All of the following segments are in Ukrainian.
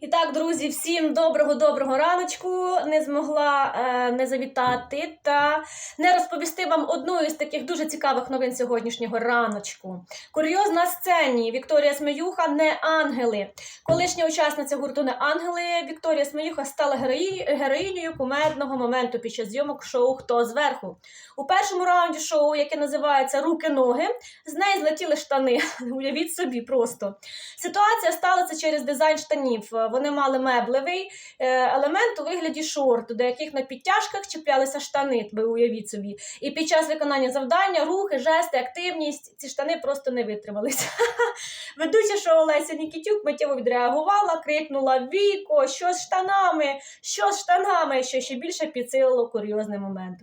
І так, друзі, всім доброго-доброго раночку. Не змогла е, не завітати та не розповісти вам одну із таких дуже цікавих новин сьогоднішнього раночку. Курйоз на сцені Вікторія Смеюха не ангели. Колишня учасниця гурту не ангели Вікторія Смеюха стала герої... героїнею кумедного моменту під час зйомок шоу Хто зверху. У першому раунді шоу, яке називається Руки-ноги, з неї злетіли штани. Уявіть собі просто. Ситуація сталася через дизайн штанів. Вони мали меблевий е, елемент у вигляді шорту, до яких на підтяжках чіплялися штани, ви уявіть собі. І під час виконання завдання, рухи, жести, активність, ці штани просто не витрималися. Ведуча шоу Леся Нікітюк миттєво відреагувала, крикнула Віко, що з штанами, що з штанами, що ще більше підсилило курйозний момент.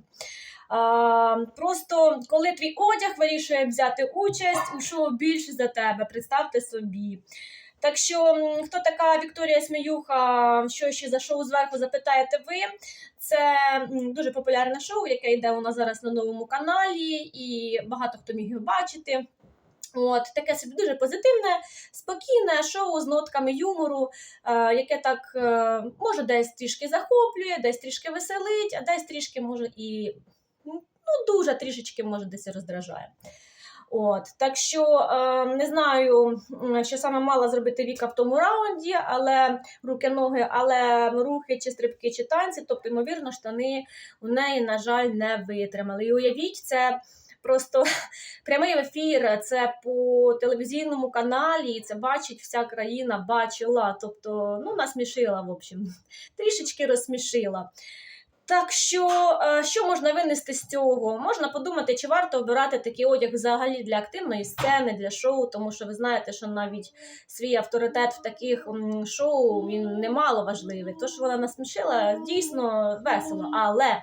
А, просто коли твій одяг вирішує взяти участь у шоу більше за тебе, представте собі. Так що, хто така Вікторія Сміюха, що ще за шоу зверху запитаєте ви? Це дуже популярне шоу, яке йде у нас зараз на новому каналі, і багато хто міг його бачити. От таке собі дуже позитивне, спокійне шоу з нотками юмору, е, яке так е, може десь трішки захоплює, десь трішки веселить, а десь трішки може і ну дуже трішечки може десь і роздражає. От, так що е, не знаю, що саме мала зробити Віка в тому раунді, але руки-ноги, але рухи чи стрибки, чи танці, тобто, ймовірно, штани у неї, на жаль, не витримали. І уявіть, це просто прямий ефір, це по телевізійному каналі, і це бачить вся країна, бачила. Тобто, ну, насмішила, в общем, трішечки розсмішила. Так що, е, що можна винести з цього? Можна подумати, чи варто обирати такий одяг взагалі для активної сцени, для шоу, тому що ви знаєте, що навіть свій авторитет в таких шоу він немало важливий. То, що вона насмішила, дійсно весело. Але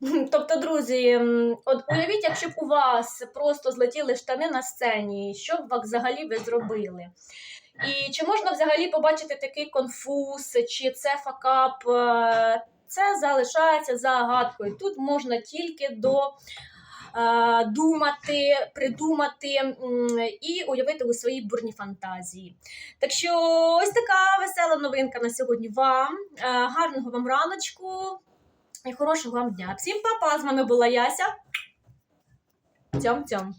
Тобто, друзі, от уявіть, якщо б у вас просто злетіли штани на сцені, що б взагалі ви зробили? І чи можна взагалі побачити такий конфуз, чи це факап? Е, Це залишається загадкою. Тут можна тільки до. е, Думати, придумати і уявити у своїй бурні фантазії. Так що ось така весела новинка на сьогодні вам. Е, Гарного вам раночку і хорошого вам дня. Всім па-па, з вами була Яся. Цьом-цьом.